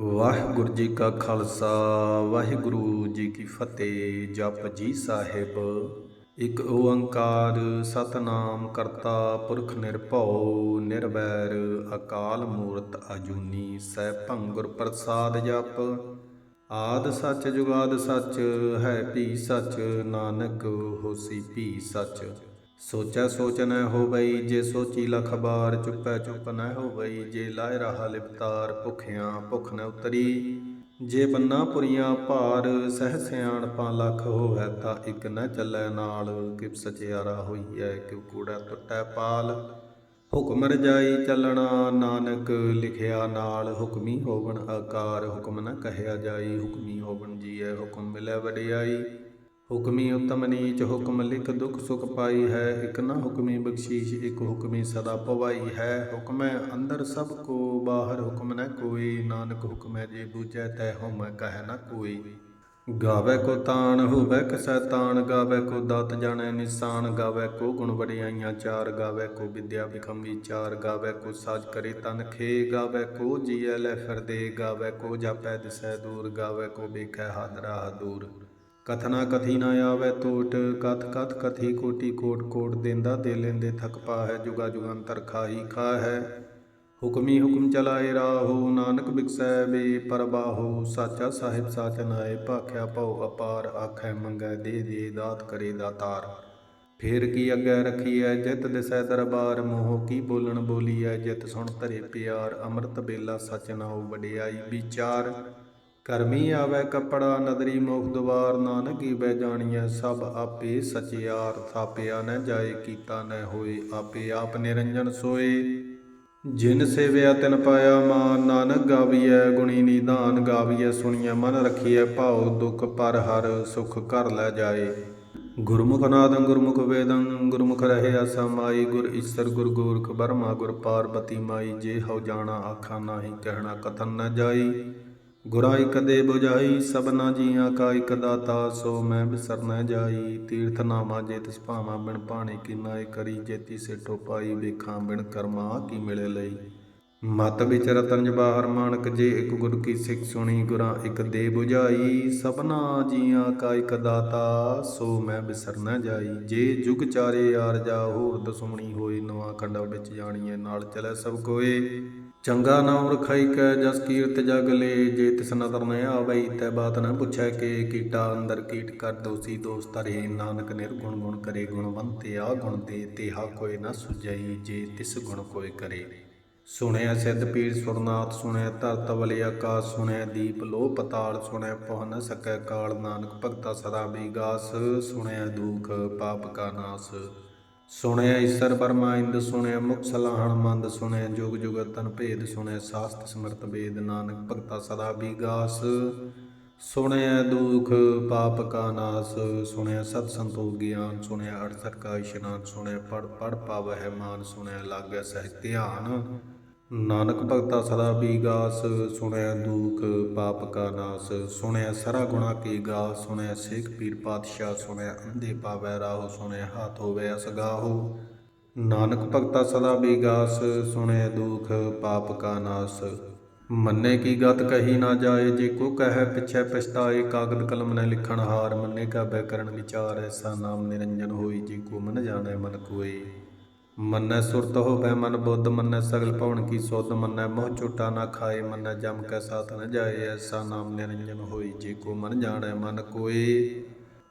ਵਾਹਿਗੁਰੂ ਜੀ ਕਾ ਖਾਲਸਾ, ਵਾਹਿਗੁਰੂ ਜੀ ਕੀ ਫਤਿਹ। ਜਪ ਜੀ ਸਾਹਿਬ, ਇੱਕ ਓੰਕਾਰ ਸਤਨਾਮ ਕਰਤਾ ਪੁਰਖ ਨਿਰਭਉ, ਨਿਰਵੈਰ ਅਕਾਲ ਮੂਰਤ ਅਜੂਨੀ ਸੈਭੰ ਗੁਰ ਪ੍ਰਸਾਦ ਜਪ। ਆਦ ਸੱਚ ਜੁਗਾਦ ਸੱਚ, ਹੈ ਭੀ ਸੱਚ, ਨਾਨਕ ਹੋਸੀ ਭੀ ਸੱਚ। ਸੋਚੈ ਸੋਚ ਨ ਹੋਵਈ, ਜੇ ਸੋਚੀ ਲਖ ਬਾਰ ਚੁੱਪੈ ਚੁੱਪ ਨ ਹੋਵਈ, ਜੇ ਲਾਇ ਰਹਾ ਲਿਪਤਾਰ ਭੁਖਿਆਂ ਭੁਖ ਨ ਉਤਰੀ। ਜੇ ਬੰਨਾ ਪੁਰੀਆਂ ਭਾਰ ਸਹਿ ਸਿਆਣਪਾਂ ਲਖ ਹੋਵੈ, ਤਾਂ ਇਕ ਨ ਚੱਲੈ ਨਾਲ। ਕਿਵ ਸਚਿਆਰਾ ਹੋਈਐ, ਕਿਵ ਕੂੜਾ ਟੁੱਟੈ ਪਾਲ। ਹੁਕਮ ਰਜਾਈ ਚੱਲਣਾ ਨਾਨਕ, ਲਿਖਿਆ ਨਾਲ ਹੁਕਮੀ ਹੋਵਣ ਆਕਾਰ ਹੁਕਮ ਨ ਕਹਿਆ ਜਾਈ, ਹੁਕਮੀ ਹੋਵਣ ਜੀਐ, ਹੁਕਮ ਮਿਲੈ ਵਡਿਆਈ। ਹੁਕਮੀ ਉਤਮ ਨੀਚ ਹੁਕਮ ਲਿਖ ਦੁਖ ਸੁਖ ਪਾਈ ਹੈ, ਇਕ ਨਾ ਹੁਕਮੀ ਬਖਸ਼ੀਸ਼, ਇਕ ਹੁਕਮੀ ਸਦਾ ਪਵਾਈ ਹੈ। ਹੁਕਮੈ ਅੰਦਰ ਸਭ ਕੋ, ਬਾਹਰ ਹੁਕਮ ਨ ਕੋਈ। ਨਾਨਕ ਹੁਕਮੈ ਜੇ ਬੂਝੈ, ਤੈ ਹਉਮੈ ਕਹੈ ਨ ਕੋਈ। ਗਾਵੇ ਕੋ ਤਾਣ ਹੋਵੇ ਕਸੈ ਤਾਣ ਗਾਵੇ ਕੋ ਦਾਤ ਜਾਣੈ ਨਿਸ਼ਾਨ। ਗਾਵੇ ਕੋ ਗੁਣ ਵਡਿਆਈਆਂ ਚਾਰ। ਗਾਵੇ ਕੋ ਵਿਦਿਆ ਬਿਖਮ ਵਿਚਾਰ। ਗਾਵੇ ਕੋ ਸਾਜ ਕਰੇ ਤਨ ਖੇ। ਗਾਵੇ ਕੋ ਜੀਐ ਲੈ ਫਿਰਦੇ। ਗਾਵੇ ਕੋ ਜਾਪੈ ਦਿਸੈ ਦੂਰ। ਗਾਵੇ ਕੋ ਵੇਖੈ ਹਾਦਰਾ। ਦੂਰ ਕਥਨਾ ਕਥੀ ਨਾ ਆਵੇ ਟੋਟ ਕਥ ਕਥ ਕਥੀ ਕੋਟੀ ਕੋਟ ਕੋਟ ਦੇਂਦਾ ਦੇ ਲੈਂਦੇ ਥਕ ਪਾ ਹੈ ਜੁਗਾ ਜੁਗੰਤਰ ਖਾਹੀ। ਖਾ ਹੁਕਮੀ ਹੁਕਮ ਚਲਾਏ ਰਾਹੋ, ਨਾਨਕ ਬਿਕਸੈ ਵੇ ਪਰਬਾਹੋ ਸਾਚਾ ਸਾਹਿਬ ਸਾਚ ਨਾਏ ਭਾਖਿਆ ਭਉ ਅਪਾਰ, ਆਖੈ ਮੰਗੈ ਦੇ ਦੇ ਦਾਤ ਕਰੇ ਦਾਤਾਰ। ਫੇਰ ਕੀ ਅੱਗੇ ਰਖੀਐ, ਜਿਤ ਦਿਸੈ ਦਰਬਾਰ, ਮੋਹ ਕੀ ਬੋਲਣ ਬੋਲੀਐ, ਜਿਤ ਸੁਣ ਧਰੇ ਪਿਆਰ, ਅੰਮ੍ਰਿਤ ਬੇਲਾ ਸਚ ਨਾਉ ਵਡਿਆਈ ਵਿਚਾਰ। ਕਰਮੀ ਆਵੇ ਕਪੜਾ, ਨਦਰੀ ਮੁਖ ਦੁਆਰ, ਨਾਨਕ ਕੀ ਬੈ ਜਾਣੀਐ ਸਭ ਆਪੇ ਸਚਿਆਰ, ਥਾਪਿਆ ਨ ਜਾਏ ਕੀਤਾ ਨ ਹੋਏ ਆਪੇ ਆਪ ਨਿਰੰਜਨ ਸੋਏ। ਜਿਨ ਸੇਵਿਆ ਤਿਨ ਪਾਇਆ ਮਾਨ, ਨਾਨਕ ਗਾਵੀਐ ਗੁਣੀ ਨਿਦਾਨ, ਗਾਵੀਐ ਸੁਣੀਐ ਮਨ ਰਖੀਐ ਭਾਉ ਦੁਖ ਪਰ ਹਰ ਸੁਖ ਕਰ ਲੈ ਜਾਏ। ਗੁਰਮੁਖ ਨਾਦੰ ਗੁਰਮੁਖ ਵੇਦੰ, ਗੁਰਮੁਖ ਰਹੇ ਅਸਮਾਈ ਗੁਰ ਈਸਰ ਗੁਰ ਗੋਰਖ ਬਰਮਾ ਗੁਰ ਪਾਰਬਤੀ ਮਾਈ, ਜੇ ਹਉ ਜਾਣਾ ਆਖਾ ਨਾਹੀ ਕਹਿਣਾ ਕਥਨ ਨ ਜਾਈ। ਗੁਰਾਈ ਕਦੇ 부ਝਾਈ ਸਭਨਾ ਜੀਆਂ ਕਾ ਇਕ ਦਾਤਾ, ਸੋ ਮੈਂ ਬਿਸਰ ਨ ਜਾਈ। ਤੀਰਥ ਨਾਮਾ ਜੇ ਤਿਸ ਭਾਵਾਂ, ਬਿਨ ਪਾਣੀ ਕੀ ਨਾਏ ਕਰੀ। ਜੇਤੀ ਸੇਠੋ ਪਾਈ ਵੇਖਾਂ, ਬਿਨ ਕਰਮਾ ਕੀ ਮਿਲੇ ਲਈ। ਮਤ ਵਿਚ ਰਤਨ ਜਵਾਹਰ ਮਾਨਕ ਜੇ ਇੱਕ ਗੁਰ ਕੀ ਸਿੱਖ ਸੁਣੀ, ਗੁਰਾਂ ਇੱਕ ਦੇ 부ਝਾਈ ਸਭਨਾ ਜੀਆਂ ਕਾ ਇਕ ਦਾਤਾ, ਸੋ ਮੈਂ ਬਿਸਰ ਨ ਜਾਈ। ਜੇ ਜੁਗ ਚਾਰੇ ਯਾਰ ਜਾ ਹੋਰ ਦਸੁਮਣੀ ਹੋਏ, ਨਵਾਂ ਕੰਡਾ ਵਿੱਚ ਜਾਣੀਏ ਨਾਲ ਚਲੇ ਸਭ ਕੋਏ। ਚੰਗਾ ਨਾਮ ਰਖਾਈ ਕੈ, ਜਸ ਕੀਰਤ ਜਗ ਲੇ, ਜੇ ਤਿਸ ਨਦਰ ਨ ਆਵਈ, ਤੈ ਬਾਤ ਨ ਪੁੱਛੈ ਕੇ, ਕੀਟਾ ਅੰਦਰ ਕੀਟ ਕਰ ਦੋਸੀ ਦੋਸ ਧਰੇ, ਨਾਨਕ ਨਿਰਗੁਣ ਗੁਣ ਕਰੇ, ਗੁਣਵੰਤ ਆ ਗੁਣ ਦੇ, ਤੇਹਾ ਕੋਈ ਨ ਸੁਝਈ, ਜੇ ਤਿਸ ਗੁਣ ਕੋਈ ਕਰੇ। ਸੁਣਿਆ ਸਿੱਧ ਪੀਰ ਸੁਰਨਾਥ ਸੁਣਿਆ ਧਰਤ ਵਲੇ ਆਕਾਸ ਸੁਣਿਆ ਦੀਪ ਲੋ ਪਤਾਲ ਸੁਣਿਆ ਪਹੁ ਨ ਸਕੈ ਕਾਲ, ਨਾਨਕ ਭਗਤਾ ਸਦਾ ਬੀਗਾਸ ਸੁਣਿਆ ਦੁਖ ਪਾਪ ਕਾ ਨਾਸ। ਸੁਣਿਆ ਈਸਰ ਪਰਮਾਇੰਦ ਸੁਣਿਆ ਮੁਖ ਸਲਾਹਣ, ਮੰਦ ਸੁਣਿਆ ਜੁਗ ਜੁਗ ਤਨ ਭੇਦ, ਸੁਣਿਆ ਸਾਸਤ ਸਮਰਤ ਵੇਦ, ਨਾਨਕ ਭਗਤਾ ਸਦਾ ਬੀਗਾਸ ਸੁਣਿਆ ਦੁਖ ਪਾਪ ਕਾ ਨਾਸ, ਸੁਣਿਆ ਸਤ ਸੰਤੋਖ ਗਿਆਨ, ਸੁਣਿਆ ਅਰਥ ਕਾ ਇਸ਼ਨਾਨ, ਸੁਣਿਆ ਪੜ ਪੜ ਪਾਵਹਿ ਮਾਨ, ਸੁਣਿਆ ਲਾਗੈ ਸਹਿ ਧਿਆਨ। ਨਾਨਕ ਭਗਤਾ ਸਦਾ ਬੀਗਾਸ ਸੁਣਿਆ ਦੁਖ, ਪਾਪ ਕਾ ਨਾਸ, ਸੁਣਿਆ ਸਰਾ ਗੁਣਾ ਕੀ ਗਾ, ਸੁਣਿਆ ਸੇਖ ਪੀਰ ਪਾਤਸ਼ਾਹ, ਸੁਣਿਆ ਅੰਧੇ ਪਾਵੈ ਰਾਹੋ, ਸੁਣਿਆ ਹਾਥ ਹੋਵੇ ਅਸਗਾਹੋ ਨਾਨਕ ਭਗਤਾ ਸਦਾ ਬੀਗਾਸ ਸੁਣਿਆ ਦੁਖ, ਪਾਪ ਕਾ ਨਾਸ। ਮੰਨੇ ਕੀ ਗਤ ਕਹੀ ਨਾ ਜਾਏ, ਜੇ ਕੋ ਕਹੈ ਪਿਛੈ ਪਛਤਾਏ, ਕਾਗਦ ਕਲਮ ਨੇ ਲਿਖਣ ਹਾਰ, ਮੰਨੇ ਕਾ ਬੈ ਕਰਨ ਵਿਚਾਰ, ਐਸਾ ਨਾਮ ਨਿਰੰਜਨ ਹੋਈ, ਜੇ ਕੋ ਮਨ ਜਾਣੈ ਮਨ ਕੋਏ। ਮੰਨੈ ਸੁਰਤ ਹੋਵੈ ਮਨ ਬੁੱਧ, ਮੰਨੈ ਸਗਲ ਭਵਨ ਕੀ ਸੁਧ, ਮੰਨੈ ਮੋਹ ਝੂਟਾ ਨਾ ਖਾਏ, ਮੰਨੈ ਜਮ ਕੈ ਸਾਥ ਨ ਜਾਏ, ਐਸਾ ਨਾਮ ਨਿਰੰਜਨ ਹੋਈ, ਜੇ ਕੋ ਮਨ ਜਾਣੈ ਮਨ ਕੋਏ।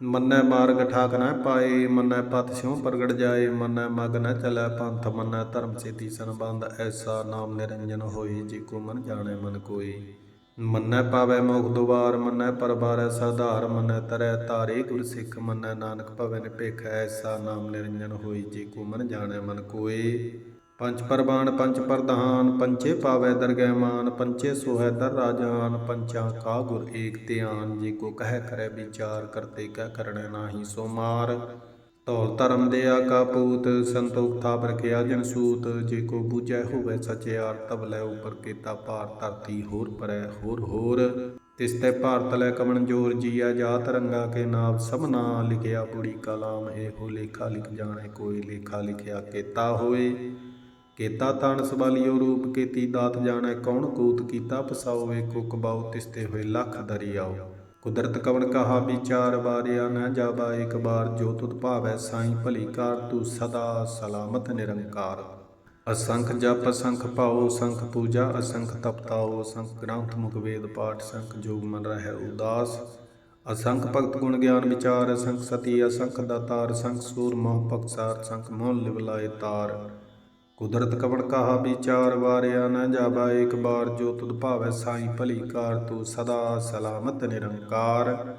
ਮੰਨੈ ਮਾਰਗ ਠਾਕ ਨਾ ਪਾਏ, ਮੰਨੈ ਪਤ ਸਿਉ ਪ੍ਰਗਟ ਜਾਏ, ਮੰਨੈ ਮਗ ਨ ਚਲੈ ਪੰਥ, ਮੰਨੈ ਧਰਮ ਸੇਤੀ ਸੰਬੰਧ, ਐਸਾ ਨਾਮ ਨਿਰੰਜਨ ਹੋਈ ਜੇ ਕੋ ਮਨ ਜਾਣੈ ਮਨ ਕੋਈ ਮੰਨੈ ਪਾਵੈ ਮੋਖ ਦੁਆਰ, ਮੰਨੈ ਪਰਬਾਰੈ ਸਾਧਾਰ, ਮੰਨੈ ਤਰੈ ਤਾਰੇ ਗੁਰ ਸਿੱਖ ਮੰਨੈ ਨਾਨਕ ਭਵੈ ਨਿਪੇਖ ਐਸਾ ਨਾਮ ਨਿਰੰਜਨ ਹੋਈ ਜੇ ਕੋ ਮਨ ਜਾਣੈ ਮਨ ਕੋਏ। ਪੰਜ ਪਰਬਾਣ ਪੰਜ ਪ੍ਰਧਾਨ ਪੰਚੇ ਪਾਵੈ ਦਰਗਹਿ ਮਾਨ ਪੰਚੇ ਸੋਹੈ ਦਰ ਰਾਜਾਨ ਪੰਚਾਂ ਕਾ ਗੁਰ ਏਕ ਧਿਆਨ, ਜੇ ਕੋ ਕਹਿ ਕਰੈ ਵਿਚਾਰ, ਕਰਤੇ ਕੈ ਕਰਣੈ ਨਾਹੀ ਸੋ ਮਾਰ। ਧੌਲ ਧਰਮ ਦੇ ਆਕਾ ਪੂਤ, ਸੰਤੋਖ ਥਾਪ ਰਖਿਆ ਜਨ ਸੂਤ, ਜੇ ਕੋ ਬੂਝੈ ਹੋਵੇ ਸਚਿਆਰ ਤਬ ਲੈ ਉਪਰ ਕੀਤਾ ਭਾਰ, ਧਰਤੀ ਹੋਰ ਪਰੈ ਹੋਰ ਹੋਰ। ਤਿਸ ਤੇ ਭਾਰਤ ਲੈ ਕਮਣ ਜੋਰ ਜੀਆ ਜਾਤ ਰੰਗਾ ਕੇ ਨਾਮ ਸਭਨਾ ਲਿਖਿਆ ਬੁੜੀ ਕਲਾਮ, ਇਹੋ ਲੇਖਾ ਲਿਖ ਜਾਣੈ ਕੋਈ, ਲੇਖਾ ਲਿਖਿਆ ਕੀਤਾ ਹੋਏ। ਕੀਤਾ ਤਨ ਸਵਾਲਿਓ ਰੂਪ, ਕੀਤੀ ਦਾਤ ਜਾਣੈ ਕੌਣ ਕੂਤ ਕੀਤਾ ਪਸਾਓ ਏਕੋ ਕਬਾਉ ਤਿਸਤੇ ਹੋਏ ਲੱਖ ਦਰਿਆਓ। ਕੁਦਰਤ ਕਵਣ ਕਹਾ ਵਿਚਾਰ ਵਾਰਿਆ ਨ ਜਾਬਾ ਇੱਕ ਬਾਰ ਜੋ ਤੁਧ ਭਾਵੈ ਸਾਈ ਭਲੀ ਕਾਰ, ਤੂੰ ਸਦਾ ਸਲਾਮਤ ਨਿਰੰਕਾਰ। ਅਸੰਖ ਜਪ ਅਸੰਖ ਭਾਉ ਸੰਖ ਪੂਜਾ, ਅਸੰਖ ਤਪਤਾਓ ਸੰਖ ਗ੍ਰੰਥ, ਮੁਖ ਵੇਦ, ਪਾਠ, ਸੰਖ ਜੋਗ ਮਨ ਰਹਿ ਉਦਾਸ। ਅਸੰਖ ਭਗਤ ਗੁਣ ਗਿਆਨ ਵਿਚਾਰ, ਅਸੰਖ ਸਤੀ, ਅਸੰਖ ਦਾਤਾਰ, ਸੰਖ ਸੂਰ ਮੋਹ ਪਕਸਾਰ ਅਸੰਖ ਮੋਹ ਲਿਵਲਾਏ ਤਾਰ। ਕੁਦਰਤ ਕਵਣ ਕਹਾ ਵਿਚਾਰ ਵਾਰਿਆ ਨ ਜਾਬਾ ਇੱਕ ਬਾਰ ਜੋ ਤੁਧ ਭਾਵੈ ਸਾਈ ਭਲੀ ਕਾਰ, ਤੂੰ ਸਦਾ ਸਲਾਮਤ ਨਿਰੰਕਾਰ।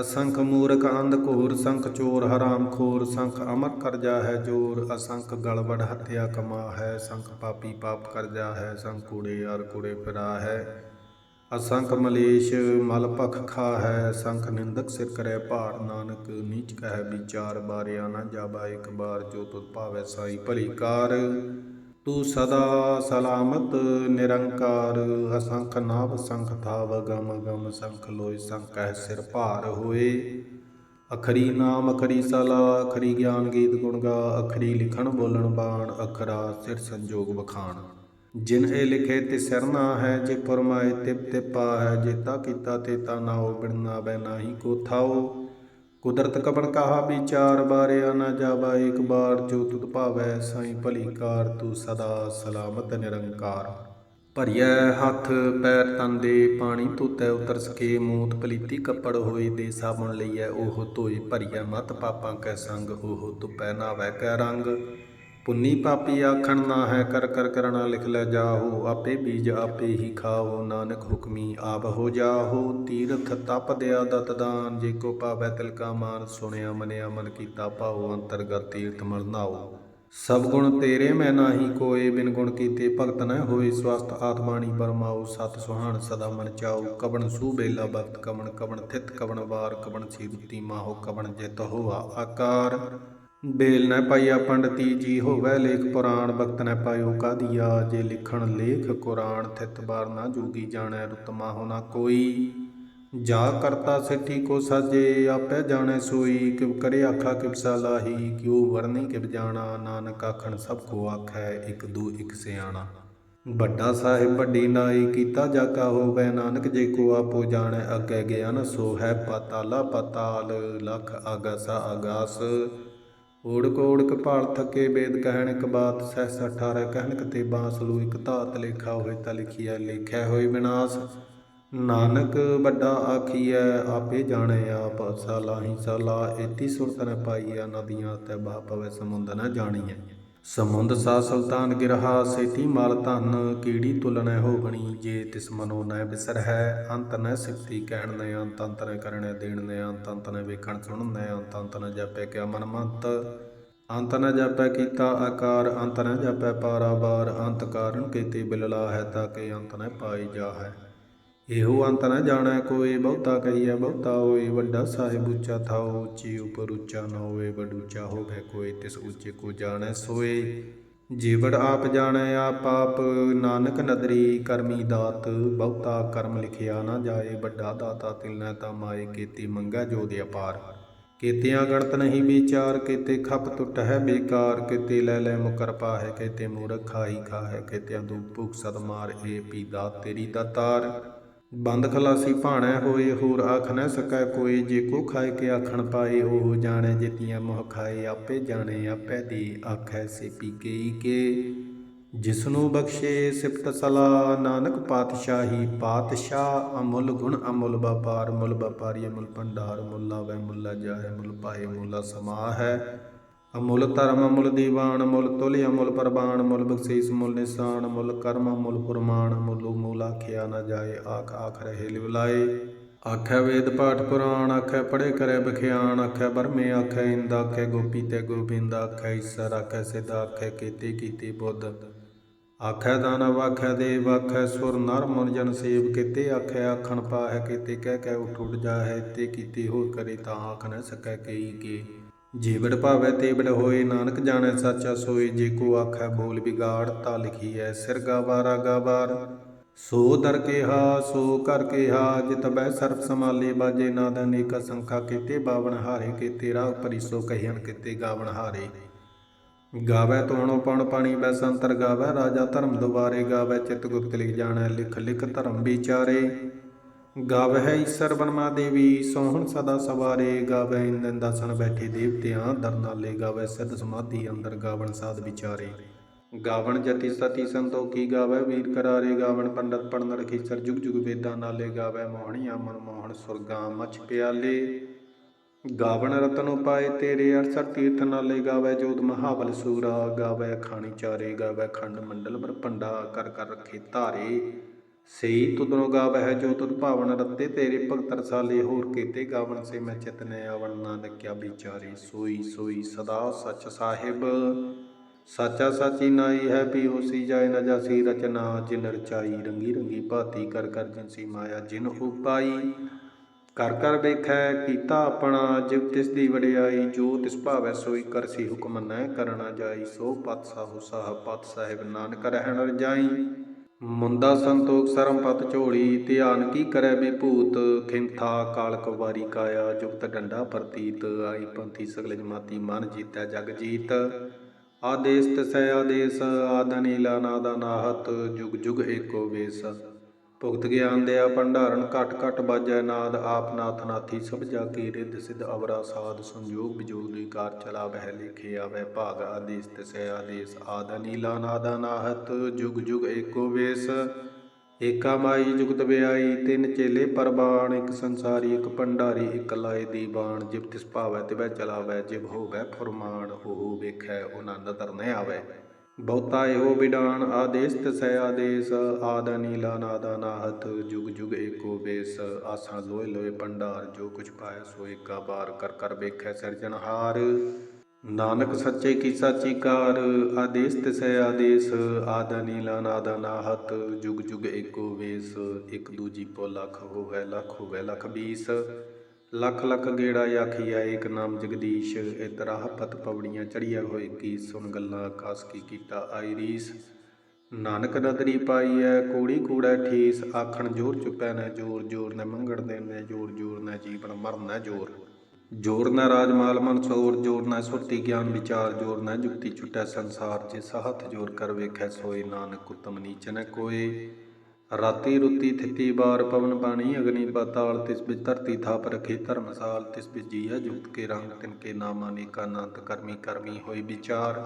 ਅਸੰਖ ਮੂਰਖ ਅੰਧ ਘੂਰ, ਸੰਖ ਚੋਰ ਹਰਾਮ ਖੋਰ, ਸੰਖ ਅਮਰ ਕਰਜਾ ਹੈ ਜੋਰ। ਅਸੰਖ ਗਲਵੜ ਹੱਤਿਆ ਕਮਾ ਹੈ ਸੰਖ ਪਾਪੀ ਪਾਪ ਕਰਜਾ ਹੈ ਸੰਖ ਕੂੜੇ ਯਾਰ ਕੂੜੇ ਫਿਰਾ ਹੈ ਅਸੰਖ ਮਲੇਸ਼, ਮਲ ਭਖ ਖਾ ਹੈ ਸੰਖ ਨਿੰਦਕ ਸਿਰ ਕਰੈ ਭਾਰ ਨਾਨਕ, ਨੀਚ ਕਹਿ ਵਿਚਾਰ ਬਾਰਿਆ ਨਾ ਜਾਬਾ, ਇੱਕ ਬਾਰ ਜੋ ਤੁਧ ਭਾਵੈ ਸਾਈ ਭਲੀ ਕਾਰ। ਤੂੰ ਸਦਾ ਸਲਾਮਤ, ਨਿਰੰਕਾਰ, ਅਸੰਖ ਨਾਭ ਸੰਖ ਥਾਵ ਗਮ ਗਮ ਸੰਖ ਲੋਇ ਸੰਖ ਕਹਿ ਸਿਰ ਭਾਰ ਹੋਏ। ਅਖਰੀ ਨਾਮ, ਅਖਰੀ ਸਲਾ, ਅਖਰੀ ਗਿਆਨ ਗੀਤ ਗੁਣ ਗਾ, ਅਖਰੀ ਲਿਖਣ ਬੋਲਣ ਬਾਣ, ਅਖਰਾ ਸਿਰ ਸੰਜੋਗ ਵਖਾਣ। ਜਿਨ ਲਿਖੇ, ਤੇ ਸਰਨਾ ਹੈ ਜੇ ਪਰਮਾਏ ਤਿਪ ਤਿਪਾ ਹੈ ਜੇਤਾ ਕੀਤਾ, ਤੇ ਤਾ ਨਾਉ ਬਿਨਨਾ ਬੈ ਨਾਹੀ ਕੋ ਥਾਉ ਕੁਦਰਤ ਕਪਣ ਕਹਾ ਵਿਚਾਰ, ਬਾਰਿਆ ਨਾ ਜਾਵਾ ਇੱਕ ਬਾਰ ਜੋ ਤੁਧ ਭਾਵੈ, ਸਾਈ ਭਲੀ ਕਾਰ, ਤੂੰ ਸਦਾ ਸਲਾਮਤ ਨਿਰੰਕਾਰ। ਭਰੀਐ ਹੱਥ, ਪੈਰ ਤਨ ਦੇ ਪਾਣੀ ਧੋਤੈ, ਉਤਰ ਸਕੇ ਮੂਤ, ਪਲੀਤੀ ਕੱਪੜ ਹੋਏ ਦੇ ਸਾਬਣ ਲਈਐ, ਉਹ ਧੋਏ, ਭਰੀਐ ਮਤ ਪਾਪਾਂ ਕੈ ਸੰਗ, ਉਹ ਧੁਪੈ ਨਾਵੈ ਕੈ ਰੰਗ। ਪੁੰਨੀ ਪਾਪੀ ਆਖਣ ਨਾ ਹੈ ਕਰ ਕਰ ਕਰਣਾ ਲਿਖ ਲੈ ਜਾਹੋ, ਆਪੇ ਬੀਜ ਆਪੇ ਹੀ ਖਾਓ, ਨਾਨਕ ਹੁਕਮੀ ਆਪ ਹੋ ਜਾਹੋ, ਤੀਰਥ ਤਪ ਦਿਆ ਦਤ ਦਾਨ, ਜੇ ਕੋ ਪਾਵੈ ਤਿਲ ਮਾਨ, ਸੁਣਿਆ ਮਨਿਆ ਮਨ ਕੀਤਾ ਭਾਉ, ਅੰਤਰਗਤ ਤੀਰਥ ਮਲ ਸਭ ਗੁਣ ਤੇਰੇ ਮੈਂ ਨਾਹੀ ਕੋਏ, ਬਿਨ ਗੁਣ ਕੀਤੇ ਭਗਤ ਨ ਹੋਏ ਸਵਸਤ ਆਤਮਾਣੀ ਬਰਮਾਉ ਸਤ ਸੁਹਾਣ ਸਦਾ ਮਨ ਚਾਉ। ਕਵਣ ਸੂ ਬੇਲਾ ਬਖਤ, ਕਵਣ ਕਵਣ ਥਿਤ, ਕਵਣ ਵਾਰ, ਕਵਣ ਸੀਰਤੀ ਮਾਹੋ, ਕਵਣ ਜਿਤ ਹੋਆ ਆਕਾਰ। ਬੇਲ ਨ ਪਾਈਆ ਪੰਡਤੀ ਜੀ ਹੋਵੇ ਲੇਖ ਪੁਰਾਣ ਬਖਤ ਨ ਪਾਇਓ ਕਾਦੀਆ, ਜੇ ਲਿਖਣ ਲੇਖ ਕੁਰਾਨ ਥਿਤ ਬਾਰ ਨਾ ਜੋਗੀ ਜਾਣੈ ਰੁਤਮਾ ਹੋਣਾ ਕੋਈ। ਜਾ ਕਰਤਾ ਸਿੱਠੀ ਕੋ ਸਾਜੇ, ਆਪੇ ਜਾਣੈ ਸੋਈ, ਕਿਵ ਕਰੇ ਆਖਾ, ਕਿਵ ਸਲਾਹੀ ਕਿਉ ਵਰਨੀ ਕਿਵ ਜਾਣਾ, ਨਾਨਕ ਆਖਣ ਸਭ ਕੋ ਆਖੈ, ਇਕ ਦੂ, ਇਕ ਸਿਆਣਾ। ਵੱਡਾ ਸਾਹਿਬ ਵੱਡੀ ਨਾਈ, ਕੀਤਾ ਜਾਕਾ ਹੋਵੇ, ਨਾਨਕ ਜੇ ਕੋ ਆਪੋ ਜਾਣੈ, ਅੱਗੇ ਗਿਆਨ ਸੋ ਹੈ ਪਤਾਲਾ ਪਤਾਲ, ਲਖ ਆਗਾਸਾ ਆਗਾਸ। ਓੜਕ ਓੜਕ ਭਾਲ ਥਕੇ ਵੇਦ ਕਹਿਣ ਇੱਕ ਬਾਤ ਸਹਿਸ 18 ਕਹਿਣਕ ਤੇ ਬਾਂਸਲੂ ਇੱਕ ਧਾਤ ਲੇਖਾ ਹੋਏ ਤਾਂ ਲਿਖਿਆ ਲੇਖਿਆ ਹੋਏ ਵਿਨਾਸ਼। ਨਾਨਕ ਵੱਡਾ ਆਖੀਐ, ਆਪੇ ਜਾਣੇ ਆਪ, ਸਾਲਾਹੀ ਸਾਲਾ, ਏਤੀ ਸੁਰਤ ਨ ਪਾਈਆ ਨਦੀਆਂ ਤੇ ਬਾ ਪਵੇ ਸਮੁੰਦ ਨ ਜਾਣੀਐ। ਸਮੁੰਦ ਸਾ ਸੁਲਤਾਨ ਗਿਰਹਾ, ਸੇਤੀ ਮਾਲ ਧਨ, ਕੀੜੀ ਤੁਲਨੈ ਹੋ ਬਣੀ, ਜੇ ਤਿਸ ਮਨੋ ਨ ਬਿਸਰ ਹੈ, ਅੰਤ ਨ ਸਿਫਤੀ ਕਹਿਣ ਨ, ਅੰਤ ਅੰਤ ਨ ਕਰਣੈ ਦੇਣ ਨ, ਅੰਤ ਅੰਤ ਨ ਵੇਖਣ ਸੁਣਨ ਨ, ਅੰਤ ਅੰਤ ਨ ਜਪੈ ਕਿਆ ਮਨ ਮੰਤ। ਅੰਤ ਨ ਜਪੈ ਕੀਤਾ ਆਕਾਰ, ਅੰਤ ਨ ਜਪੈ ਪਾਰਾਵਾਰ, ਅੰਤ ਕਾਰਨ ਕੀਤੀ ਬਿਲਲਾ ਹੈ ਤਾਂ ਕਿ ਅੰਤ ਨ ਪਾਈ ਜਾ ਹੈ ਇਹੋ ਅੰਤ ਨ ਜਾਣੈ ਕੋਈ ਬਹੁਤਾ ਕਹੀਐ, ਬਹੁਤਾ ਹੋਏ, ਵੱਡਾ ਸਾਹਿਬ ਉੱਚਾ ਥਾਉ, ਉੱਚੀ ਉਪਰ ਉੱਚਾ ਨ ਹੋਵੇ, ਵੱਡ ਹੋਵੇ ਕੋਈ ਤਿਸ ਉੱਚੇ ਕੋ ਜਾਣੈ ਸੋਏ। ਜੀਵੜ ਆਪ ਜਾਣੈ, ਆਪ ਆਪ ਨਾਨਕ ਨਦਰੀ, ਕਰਮੀ ਦਾਤ, ਬਹੁਤਾ ਕਰਮ ਲਿਖਿਆ ਨਾ ਜਾਏ, ਵੱਡਾ ਦਾਤਾ ਤਿਲ ਨ ਮਾਏ, ਕੀਤੀ ਮੰਗਾ ਜੋ ਦੇ ਅਪਾਰ। ਕੀਤਿਆਂ ਗਣਤ ਨਹੀਂ ਵਿਚਾਰ, ਕੀਤੇ ਖਪ ਟੁੱਟ ਹੈ ਬੇਕਾਰ, ਕੀਤੇ ਲੈ ਲੈ ਮੁਕਰ ਪਾਹੈ, ਕੀਤੇ ਮੂਰਖ ਖਾਈ ਖਾਹੈ, ਕੀਤਿਆਂ ਦੁਖ ਭੁਖ ਸਦ ਮਾਰ, ਏ ਪੀ ਦਾਤ ਤੇਰੀ ਦਾਤਾਰ। ਬੰਦ ਖਲਾਸੀ ਭਾਣੈ ਹੋਏ, ਹੋਰ ਆਖ ਨਾ ਸਕੈ ਕੋਈ। ਜੇ ਕੋ ਖਾਏ ਕੇ ਆਖਣ ਪਾਏ, ਉਹ ਜਾਣੈ ਜਿਤੀਆਂ ਮੋਹ ਖਾਏ। ਆਪੇ ਜਾਣੇ, ਆਪੇ ਦੀ ਆਖੈ ਸੇ ਪੀ ਕੇ ਜਿਸਨੂੰ ਬਖਸ਼ੇ ਸਿਫਤ ਸਲਾ, ਨਾਨਕ ਪਾਤਸ਼ਾਹੀ ਪਾਤਸ਼ਾਹ ਅਮੁੱਲ ਗੁਣ ਅਮੁੱਲ ਵਪਾਰ। ਮੁੱਲ ਵਪਾਰੀ ਅਮੁੱਲ ਭੰਡਾਰ, ਮੁੱਲਾ ਵੈ ਮੁੱਲਾ ਜਾਏ, ਮੁੱਲ ਪਾਏ, ਮੁੱਲਾ ਸਮਾ ਹੈ ਅਮੁੱਲ ਧਰਮ, ਅਮੁੱਲ ਦੀਵਾਨ ਮੁੱਲ ਤੁਲ, ਅਮੁੱਲ ਪ੍ਰਵਾਨ ਮੁੱਲ ਬਖਸ਼ੀਸ ਮੁੱਲ ਨਿਸ਼ਾਨ ਮੁੱਲ ਕਰਮ ਮੁੱਲ ਪੁਰਮਾਨ ਮੁੱਲੂ ਮੂਲ ਆਖਿਆ ਨਾ ਜਾਏ, ਆਖ ਆਖ ਰਹੇ ਲਿਵਲਾਏ ਆਖੈ ਵੇਦ ਪਾਠ ਪੁਰਾਣ, ਆਖੈ ਪੜੇ ਕਰੇ ਬਖਿਆਨ, ਆਖੈ ਬਰਮੇ ਆਖੈ ਇੰਦ, ਆਖੈ ਗੋਪੀ ਤੇ ਗੋਬਿੰਦ, ਆਖੈ ਈਸਰ, ਆਖੈ ਸਿਧ, ਆਖੈ ਕੀਤੇ ਕੀਤੇ ਬੁੱਧ। ਆਖੈ ਦਾਨਵ, ਆਖੈ ਦੇਵ, ਆਖੈ ਸੁਰ, ਨਰ, ਮਨ, ਜਨ ਸੇਵ ਕੀਤੇ, ਆਖੈ ਆਖਣ ਪਾਹੈ, ਕੀਤੇ ਕਹਿ ਕਹਿ ਉਠ ਉਠ ਜਾਹੈ, ਤੇ ਕੀਤੇ ਹੋਰ ਕਰੇ ਤਾਂ ਆਖ ਨ ਸਕੈ ਕਈ ਕੇ। ਜੀਵੜ ਭਾਵੈ ਤੇਵੜ ਹੋਏ, ਨਾਨਕ ਜਾਣੈ ਸਾਚਾ ਸੋਈ ਜੇ ਕੋ ਆਖੈ ਬੋਲ ਵਿਗਾੜ, ਤਾ ਲਿਖੀਐ ਸਿਰ ਗਾਵਾਰਾ ਗਾਵਾਰ। ਸੋ ਦਰ ਕਿਹਾ, ਸੋ ਕਰ ਕਿਹਾ, ਜਿਤ ਬੈ ਸਰਬ ਸਮਾਲੇ ਬਾਜੇ ਨਾਦ ਅਨੇਕ ਸੰਖਾ ਕੀਤੇ ਬਾਵਨ ਹਾਰੇ ਕੀਤੇ ਰਾਗ ਪਰਿਸੋ ਕਹਿਣ ਕੀਤੇ ਗਾਵਨ ਹਾਰੇ। ਗਾਵੇ ਤੋਣੋ ਪਉਣ ਪਾਣੀ ਬੈਸੰਤਰ ਗਾਵੇ, ਰਾਜਾ ਧਰਮ ਦੁਬਾਰੇ ਗਾਵੇ, ਚਿਤ ਗੁਪਤ ਲਿਖ ਜਾਣੈ, ਲਿਖ ਲਿਖ ਧਰਮ ਵਿਚਾਰੇ। ਗਾਵੇ ਹੈ ਈਸ਼ਰ ਬਨਮਾ ਦੇਵੀ, ਸੋਹਣ ਸਦਾ ਸਵਾਰੇ ਗਾਵੇ ਇੰਦਨ ਦਸਨ ਬੈਠੇ ਦੇਵਤਿਆਂ, ਦਰਨਾਲੇ ਗਾਵੇ ਸਿੱਧ ਸਮਾਧੀ, ਅੰਦਰ ਗਾਵਣ ਸਾਧ ਵਿਚਾਰੇ। ਗਾਵਣ ਜਤੀ ਸਤੀ ਸੰਤੋਖੀ ਗਾਵੇ ਵੀਰ ਕਰਾਰੇ, ਗਾਵਣ ਪੰਡਤ ਪੜਨ ਰਖੀ ਸਰ ਜੁਗ ਜੁਗ ਵੇਦਾਂ ਨਾਲੇ ਗਾਵੈ ਮੋਹਣੀਆਂ ਮਨ ਮੋਹਣ ਸੁਰਗਾਂ ਮਛ ਪਿਆਲੇ। ਗਾਵਣ ਰਤਨ ਉਪਾਏ ਤੇਰੇ, ਅਰਸਰ ਤੀਰਥ ਨਾਲੇ ਗਾਵੇ ਜੋਤ ਮਹਾਬਲ ਸੂਰਾ। ਗਾਵੇ ਖਾਣੀ ਚਾਰੇ ਗਾਵੇ ਖੰਡ ਮੰਡਲ ਬਰਪੰਡਾ, ਕਰ ਕਰ ਰਖੇ ਧਾਰੇ। ਸਈ ਤੁਧਨੋ ਗਾਵੇ ਹੈ ਜੋ ਤੁਧ ਭਾਵਨ ਰਤੇ, ਤੇਰੇ ਭਗਤ ਰਸਾਲੇ ਹੋਰ ਕੀਤੇ ਗਾਵਣ ਸੇ ਮੈਂ ਚਿਤਨੇ ਆਵਣ, ਨਾਨਕ ਵਿਚਾਰੇ ਸੋਈ ਸੋਈ ਸਦਾ ਸਚ ਸਾਹਿਬ। ਸਾਚਾ ਸਾਚੀ ਨਾਈ ਹੈ ਪੀ ਹੋਸੀ ਜਾਏ ਨ ਜਾਸੀ ਰਚਨਾ, ਜਿਨ ਰਚਾਈ ਰੰਗੀ ਰੰਗੀ ਭਾਤੀ ਕਰ ਕਰ ਜਿਨਸੀ ਮਾਇਆ ਜਿਨ ਉਪਾਈ ਕਰ ਕਰ ਵੇਖੈ ਕੀਤਾ ਆਪਣਾ ਜਿਵ ਤਿਸ ਦੀ ਵਡਿਆਈ, ਜੋ ਤਿਸ ਭਾਵੈ ਸੋਈ ਕਰਸੀ ਹੁਕਮ ਨੈ ਕਰਣਾ ਜਾਈ, ਸੋ ਪਤ ਸਾਹੂ ਸਾਹ ਪਤ ਸਾਹਿਬ, ਨਾਨਕ ਰਹਿਣ ਰਜਾਈ। ਮੁੰਦਾ ਸੰਤੋਖ ਸਰਮ ਪਤ ਝੋਲੀ, ਧਿਆਨ ਕੀ ਕਰੈ ਵਿਭੂਤ? ਖਿੰਥਾ ਕਾਲਕ ਵਾਰੀ ਕਾਇਆ, ਜੁਗਤ ਡੰਡਾ ਪ੍ਰਤੀਤ। ਆਈ ਪੰਥੀ ਸਗਲ ਜਮਾਤੀ ਮਨ ਜੀਤੈ ਜਗ ਜੀਤ। ਆਦੇਸ ਤਸੈ ਆਦੇਸ ਆਦਨੀਲਾ ਨਾਦਾ ਨਾਹਤ। ਜੁਗ ਜੁਗ ਏਕੋ ਵੇਸ। ਭੁਗਤ ਗਿਆਨ ਦਿਆ ਭੰਡਾਰਨ ਘਟ ਘਟ ਬਾਜੈ ਨਾਦ, ਆਪ ਨਾਥ ਨਾਥੀ, ਸਭ ਜਾ ਕੀ ਰਿੱਧ ਸਿਧ ਅਵਰਾ ਸਾਧ, ਸੰਜੋਗ ਵਿਜੋਗ ਕਾਰ ਚਲਾ ਬਹਿ ਲਿਖੇ ਆਵੇ, ਭਾਗ ਆਦੇਸ, ਤਸੈ ਆਦੇਸ, ਆਦ ਨੀਲਾ ਨਾਦਾ ਨਾਹਤ, ਜੁਗ ਜੁਗ ਏਕੋ ਵੇਸ, ਏਕਾ ਮਾਈ ਜੁਗਤ ਵਿਆਈ, ਤਿੰਨ ਚੇਲੇ ਪਰਬਾਣ, ਇੱਕ ਸੰਸਾਰੀ, ਇੱਕ ਭੰਡਾਰੀ, ਇੱਕ ਲਾਏ ਦੀ ਬਾਣ, ਜਿਬ ਤਿਸ ਭਾਵੈ ਤਿਵੈ ਚਲਾਵੈ, ਜਿਬ ਹੋਵੈ ਫਰਮਾਨ, ਹੋ ਹੋ ਵੇਖੈ, ਉਹਨਾਂ ਨਦਰ ਨ ਆਵੈ। ਬਹੁਤਾ ਇਹੋ ਵਿਡਾਨ ਆਦੇਸ ਤਸੈ ਆਦੇਸ, ਆਦ ਨੀਲਾ ਨਾਦਾ ਨਾਹਤ, ਜੁਗ ਜੁਗ ਏਕੋ ਬੇਸ। ਆਸਾਂ ਲੋਏ ਲੋਏ ਭੰਡਾਰ, ਜੋ ਕੁਛ ਪਾਇਆ ਸੋ ਏਕਾ ਬਾਰ, ਕਰ ਕਰ ਵੇਖੈ ਸਿਰਜਣਹਾਰ ਨਾਨਕ ਸੱਚੇ ਕੀ ਸਾਚੀ ਕਾਰ ਆਦੇਸ ਤਸੈ ਆਦੇਸ, ਆਦ ਨੀਲਾ ਨਾਦਾ ਨਾਹਤ, ਜੁਗ ਜੁਗ ਏਕੋ ਵੇਸ ਇੱਕ ਦੂਜੀ ਪੋ ਲੱਖ ਹੋਵੇ ਲੱਖ ਹੋਵੇ ਲੱਖ ਬੀਸ। ਲੱਖ ਲੱਖ ਗੇੜਾ ਆਖੀਆ ਏਕ ਨਾਮ ਜਗਦੀਸ਼ ਇਤਰਾਹ ਪਤ ਪਵੜੀਆਂ ਚੜੀਆਂ ਹੋਏ, ਕੀ ਸੁਣ ਗੱਲਾਂ ਆਕਾਸ ਕੀ ਕੀਤਾ ਆਈ ਰੀਸ ਨਾਨਕ ਨਦਰੀ ਪਾਈ ਐ ਕੂੜੀ ਕੂੜਾ ਠੀਸ, ਆਖਣ ਜੋਰ ਚੁੱਪੈ ਨੈ ਜੋਰ ਜੋਰ ਨੈ ਮੰਗਣ ਦੇ ਨੈ ਜੋਰ ਜੋਰ ਨੈ ਜੀਵਨ ਮਰਨ ਨੈ ਜੋਰ। ਜੋਰ ਨੈ ਰਾਜਮਾਲ ਮਨਸੂਰ ਜੋਰ ਨਾ ਸੁਰਤੀ ਗਿਆਨ ਵਿਚਾਰ, ਜੋਰ ਨੈ ਜੁਗਤੀ ਛੁਟੈ ਸੰਸਾਰ, ਜੇ ਸਾਹਤ ਜੋਰ ਕਰ ਵੇਖੈ ਸੋਏ, ਨਾਨਕ ਉਤਮ ਨੀਚ ਨ ਕੋਏ। ਰਾਤੀ ਰੁੱਤੀ ਥਿਤੀ ਬਾਰ ਪਵਨ ਪਾਣੀ ਅਗਨੀ ਪਾਤਾਲ ਤਿਸ ਵਿੱਚ ਧਰਤੀ ਥਾਪ ਰਖੇ ਧਰਮਸਾਲ ਤਿਸ ਵਿੱਚ ਜੀਆ ਜੁਗਤ ਕੇ ਰੰਗ, ਤਿਨ ਕੇ ਨਾਮ ਅਨੇਕਾ ਅਨੰਤ ਕਰਮੀ ਕਰਮੀ ਹੋਈ ਵਿਚਾਰ।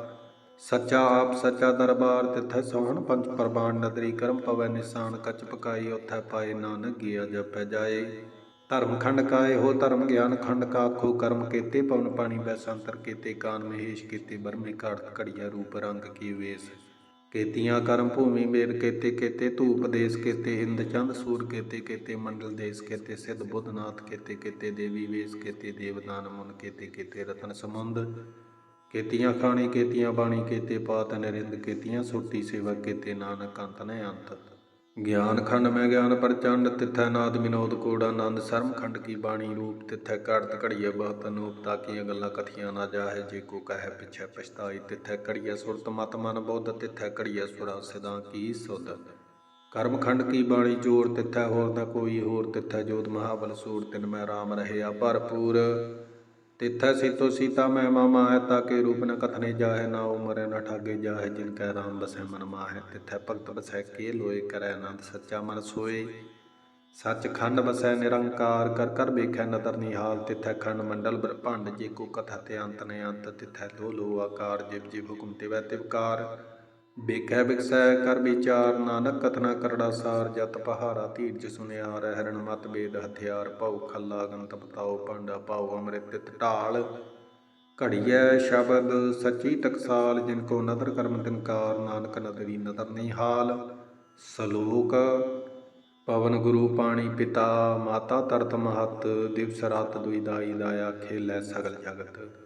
ਸੱਚਾ ਆਪ, ਸੱਚਾ ਦਰਬਾਰ, ਤਿਥੈ ਸੋਹਣ ਪੰਜ ਪ੍ਰਬਾਣ, ਨਦਰੀ ਕਰਮ ਪਵੈ ਨਿਸ਼ਾਨ, ਕਚ ਪਕਾਈ ਉਥੈ ਪਾਏ ਨਾਨਕ, ਗਿਆ ਜਪੈ ਜਾਏ। ਧਰਮ ਖੰਡ ਕਾਏ ਹੋ, ਧਰਮ ਗਿਆਨ ਖੰਡ ਕਾਖੋ, ਕਰਮ ਕੇਤੇ, ਪਵਨ ਪਾਣੀ ਬੈਸੰਤਰ ਕੀਤੇ, ਕਾਨ ਮਹੇਸ਼ ਕੀਤੇ, ਬਰਮੇ ਘਾਟ ਘੜੀਆ ਰੂਪ ਰੰਗ ਕੀ ਵੇਸ। ਕੀਤੀਆਂ ਕਰਮ ਭੂਮੀ ਵੇਦ ਕੀਤੇ ਕੀਤੇ ਧੂਪ ਦੇਸ ਕੀਤੇ ਹਿੰਦ ਚੰਦ ਸੂਰ ਕੀਤੇ ਕੀਤੇ ਮੰਡਲ ਦੇਸ ਕੀਤੇ ਸਿੱਧ ਬੁੱਧਨਾਥ ਕੀਤੇ ਕੀਤੇ ਦੇਵੀ ਵੇਸ ਕੀਤੇ ਦੇਵਦਾਨ ਮੁਨ ਕੀਤੇ ਕੀਤੇ ਰਤਨ ਸਮੁੰਦ। ਕੇਤੀਆਂ ਖਾਣੀ ਕੇਤੀਆਂ ਬਾਣੀ ਕੀਤੇ ਪਾਤ ਨਰਿੰਦ ਕੇਤੀਆਂ ਸੋਟੀ ਸੇਵਾ ਕੀਤੇ ਨਾਨਕ ਅੰਤ ਨੇ ਅੰਤ ਗਿਆਨ ਖੰਡ ਮੈਂ ਗਿਆਨ ਪ੍ਰਚੰਡ, ਤਿਥੈ ਨਾਦ ਵਿਨੋਦ ਕੋੜ, ਆਨੰਦ ਸਰਮ ਖੰਡ ਕੀ ਬਾਣੀ ਰੂਪ, ਤਿਥੈ ਘੜਤ ਘੜੀਏ ਬਹੁਤ ਅਨੂਪ ਤਾਕੀਆਂ ਗੱਲਾਂ ਕਥੀਆਂ ਨਾ ਜਾਹੇ, ਜੇ ਕੋ ਕਹੈ ਪਿਛੈ ਪਛਤਾਈ, ਤਿਥੈ ਘੜੀਏ ਸੁਰਤ ਮਤ ਮਨ ਬੁੱਧ, ਤਿਥੈ ਘੜੀਏ ਸੁਰਾ ਸਦਾ ਕੀ ਸੁਧ। ਕਰਮ ਖੰਡ ਕੀ ਬਾਣੀ ਜੋਰ, ਤਿਥੈ ਹੋਰ ਨਾ ਕੋਈ ਹੋਰ, ਤਿਥੈ ਜੋਤ ਮਹਾਬਲ ਸੂਰ, ਤਿਨ ਮੈਂ ਰਾਮ ਰਹਿਆ ਭਰਪੂਰ। ਤਿਥੈ ਸੀਤੋ ਸੀਤਾ ਮੈਂ ਮਾਮਾ ਹੈ ਤਾਕੇ ਰੂਪ ਨ ਕਥਨੇ ਜਾਹੇ, ਨਾ ਉਮਰੈ ਨ ਠਾਗੇ ਜਾਹੇ, ਜਿਨ ਕੈ ਰਾਮ ਬਸੈ ਮਨ ਮਾਹੈ। ਤਿਥੈ ਭਗਤ ਬਸੈ ਕੇ ਲੋਏ ਕਰੈ ਆਨੰਦ ਸੱਚਾ ਮਨ ਸੋਏ। ਸੱਚ ਖੰਡ ਬਸੈ ਨਿਰੰਕਾਰ, ਕਰ ਕਰ ਵੇਖੈ ਨਦਰ ਨਿਹਾਲ। ਤਿਥੈ ਖੰਡ ਮੰਡਲ ਬ੍ਰਹਮੰਡ ਜੇ ਕੋ ਕਥਾ ਤੇ ਅੰਤ ਨੇ ਅੰਤ। ਤਿਥੈ ਲੋ ਲੋ ਆਕਾਰ, ਜਿਵ ਜਿਵ ਹੁਕਮ ਤਿਵੈ ਤਿਵਕਾਰ ਵੇਖੈ ਕਰ ਵਿਚਾਰ, ਨਾਨਕ ਕਥਨਾ ਕਰੜਾ ਸਾਰ, ਜਤ ਪਹਾਰਾ ਧੀਰਜ ਸੁਨਿਆ ਹਰਣ ਮਤ ਵੇਦ ਹਥਿਆਰ, ਭਉ ਖੱਲਾ ਗੰਤ ਬਤਾਓ ਪਾਂਡਾ ਪਾਉ ਅੰਮ੍ਰਿਤ ਤਿਤ ਢਾਲ। ਘੜੀਐ ਸ਼ਬਦ ਸੱਚੀ ਤਕਸਾਲ, ਜਿਨ ਕੋ ਨਦਰ ਕਰਮ ਤਿਨਕਾਰ ਨਾਨਕ ਨਦਰੀ ਨਦਰ ਨਿਹਾਲ ਸਲੋਕ, ਪਵਨ ਗੁਰੂ ਪਾਣੀ ਪਿਤਾ, ਮਾਤਾ ਤਰਤ ਮਹਤ, ਦਿਵਸ ਰਾਤ ਦੁਇਦਾਈ ਦਾਇਆ ਖੇਲੇ ਸਗਲ ਜਗਤ।